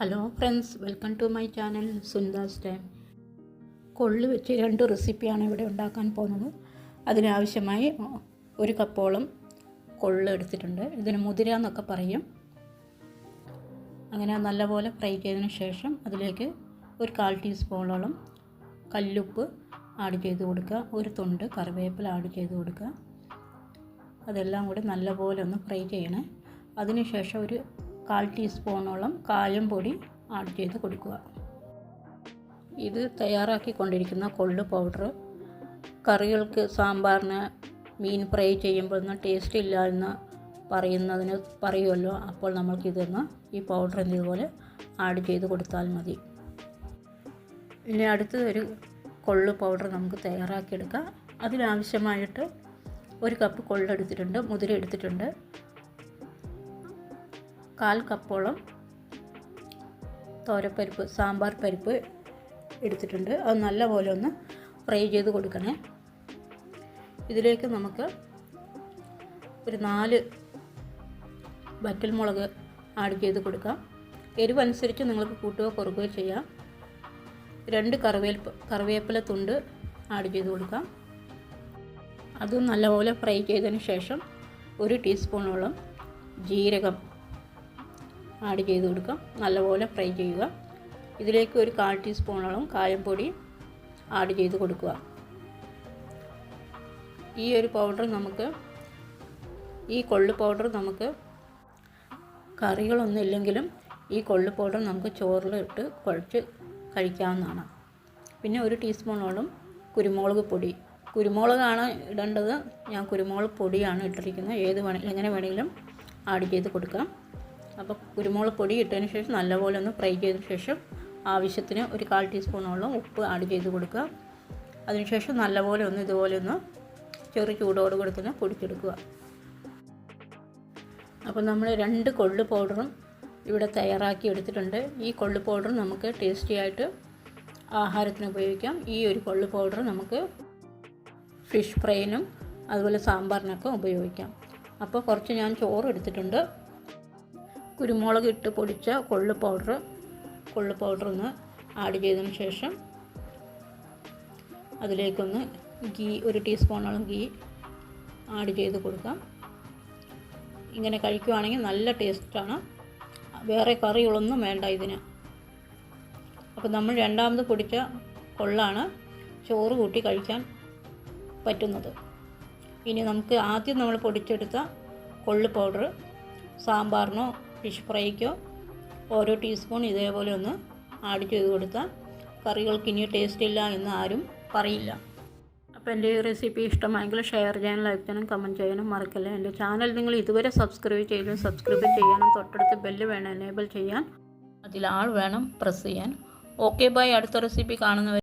Hello friends welcome to my channel Sundas time. കൊള്ളു വെച്ച് രണ്ട് റെസിപ്പിയാണ് ഇവിടെ ഉണ്ടാക്കാൻ പോകുന്നത്. അതിനാവശ്യമായി ഒരു കപ്പോളം കൊള്ളു എടുത്തിട്ടുണ്ട്. ഇതിന് മുതിര എന്നൊക്കെ പറയും. അങ്ങനെ നല്ലപോലെ ഫ്രൈ ചെയ്തതിന് ശേഷം അതിലേക്ക് ഒരു കാൽ ടീസ്പൂണോളം കല്ലുപ്പ് ആഡ് ചെയ്ത് കൊടുക്കുക. ഒരു തുണ്ട് കറിവേപ്പില ആഡ് ചെയ്ത് കൊടുക്കുക. അതെല്ലാം കൂടി നല്ലപോലെ ഒന്ന് ഫ്രൈ ചെയ്യണേ. അതിനുശേഷം ഒരു കാൽ ടീസ്പൂണോളം കായം പൊടി ആഡ് ചെയ്ത് കൊടുക്കുക. ഇത് തയ്യാറാക്കി തയ്യാറാക്കിക്കൊണ്ടിരിക്കുന്ന കൊള്ളു പൗഡർ. കറികൾക്ക് സാമ്പാറിന് മീൻ ഫ്രൈ ചെയ്യുമ്പോഴൊന്നും ടേസ്റ്റ് ഇല്ല എന്ന് പറയുന്നതിന് പറയുമല്ലോ. അപ്പോൾ നമ്മൾക്കിതൊന്ന് ഈ പൗഡർ ഇതുപോലെ ആഡ് ചെയ്ത് കൊടുത്താൽ മതി. ഇനി അടുത്തത് ഒരു കൊള്ളു പൗഡർ നമുക്ക് തയ്യാറാക്കിയെടുക്കാം. അതിനാവശ്യമായിട്ട് ഒരു കപ്പ് കൊള്ളെടുത്തിട്ടുണ്ട് മുതിര എടുത്തിട്ടുണ്ട്. കാൽ കപ്പോളം തോരപ്പരിപ്പ് സാമ്പാർ പരിപ്പ് എടുത്തിട്ടുണ്ട്. അത് നല്ലപോലെ ഒന്ന് ഫ്രൈ ചെയ്ത് കൊടുക്കണേ. ഇതിലേക്ക് നമുക്ക് ഒരു നാല് വറ്റൽ മുളക് ആഡ് ചെയ്ത് കൊടുക്കാം. എരിവനുസരിച്ച് നിങ്ങൾക്ക് കൂട്ടുകയോ കുറക്കുകയോ ചെയ്യാം. രണ്ട് കറിവേപ്പ് കറിവേപ്പില തുണ്ട് ആഡ് ചെയ്ത് കൊടുക്കാം. അതും നല്ലപോലെ ഫ്രൈ ചെയ്തതിന് ശേഷം ഒരു ടീസ്പൂണോളം ജീരകം ആഡ് ചെയ്ത് കൊടുക്കാം നല്ലപോലെ ഫ്രൈ ചെയ്യുക. ഇതിലേക്ക് ഒരു കാൽ ടീസ്പൂണോളം കായംപൊടി ആഡ് ചെയ്ത് കൊടുക്കുക. ഈ ഒരു പൗഡർ നമുക്ക് ഈ കൊള്ളു പൗഡർ നമുക്ക് കറികളൊന്നും ഇല്ലെങ്കിലും ഈ കൊള്ളു പൗഡർ നമുക്ക് ചോറിലിട്ട് കുഴച്ച് കഴിക്കാവുന്നതാണ്. പിന്നെ ഒരു ടീസ്പൂണോളം കുരുമുളക് പൊടി. കുരുമുളകാണ് ഇടേണ്ടത്. ഞാൻ കുരുമുളക് പൊടിയാണ് ഇട്ടിരിക്കുന്നത്. ഏത് വേണമെങ്കിലും എങ്ങനെ വേണമെങ്കിലും ആഡ് ചെയ്ത് കൊടുക്കാം. അപ്പോൾ കുരുമുളക് പൊടി ഇട്ടതിന് ശേഷം നല്ലപോലെ ഒന്ന് ഫ്രൈ ചെയ്ത ശേഷം ആവശ്യത്തിന് ഒരു കാൽ ടീസ്പൂണോളം ഉപ്പ് ആഡ് ചെയ്ത് കൊടുക്കുക. അതിനുശേഷം നല്ലപോലെ ഒന്ന് ഇതുപോലെ ഒന്ന് ചെറു ചൂടോട് കൂടി തന്നെ പൊടിച്ചെടുക്കുക. അപ്പോൾ നമ്മൾ രണ്ട് കൊള്ളു പൗഡറും ഇവിടെ തയ്യാറാക്കി എടുത്തിട്ടുണ്ട്. ഈ കൊള്ളു പൗഡർ നമുക്ക് ടേസ്റ്റി ആയിട്ട് ആഹാരത്തിന് ഉപയോഗിക്കാം. ഈ ഒരു കൊള്ളു പൗഡർ നമുക്ക് ഫിഷ് ഫ്രൈനും അതുപോലെ സാമ്പാറിനൊക്കെ ഉപയോഗിക്കാം. അപ്പോൾ കുറച്ച് ഞാൻ ചോറ് എടുത്തിട്ടുണ്ട്. കുരുമുളക് ഇട്ട് പൊടിച്ച കൊള്ളു പൗഡർ കൊള്ളു പൗഡർ ഒന്ന് ആഡ് ചെയ്തതിന് ശേഷം അതിലേക്കൊന്ന് ഗീ ഒരു ടീസ്പൂണോളം ഗീ ആഡ് ചെയ്ത് കൊടുക്കാം. ഇങ്ങനെ കഴിക്കുവാണെങ്കിൽ നല്ല ടേസ്റ്റാണ് വേറെ കറികളൊന്നും വേണ്ട ഇതിന്. അപ്പോൾ നമ്മൾ രണ്ടാമത് പൊടിച്ച കൊള്ളാണ് ചോറ് കൂട്ടി കഴിക്കാൻ പറ്റുന്നത്. ഇനി നമുക്ക് ആദ്യം നമ്മൾ പൊടിച്ചെടുത്ത കൊള്ളു പൗഡർ സാമ്പാറിനോ ഫിഷ് ഫ്രൈക്കോ ഓരോ ടീസ്പൂൺ ഇതേപോലെ ഒന്ന് ആഡ് ചെയ്ത് കൊടുത്താൽ കറികൾക്ക് ഇനി ടേസ്റ്റ് ഇല്ല എന്ന് ആരും പറയില്ല. അപ്പോൾ എന്റെ ഈ റെസിപ്പി ഇഷ്ടമായെങ്കിൽ ഷെയർ ചെയ്യാനും ലൈക്ക് ചെയ്യാനും കമന്റ് ചെയ്യാനും മറക്കല്ലേ. എന്റെ ചാനൽ നിങ്ങൾ ഇതുവരെ സബ്സ്ക്രൈബ് ചെയ്തു സബ്സ്ക്രൈബ് ചെയ്യാനും തൊട്ടടുത്ത് ബെല്ല് വേണം എനേബിൾ ചെയ്യാൻ. അതിൽ ആൾ വേണം പ്രസ് ചെയ്യാൻ. ഓക്കെ ബൈ അടുത്ത റെസിപ്പി കാണുന്നവർ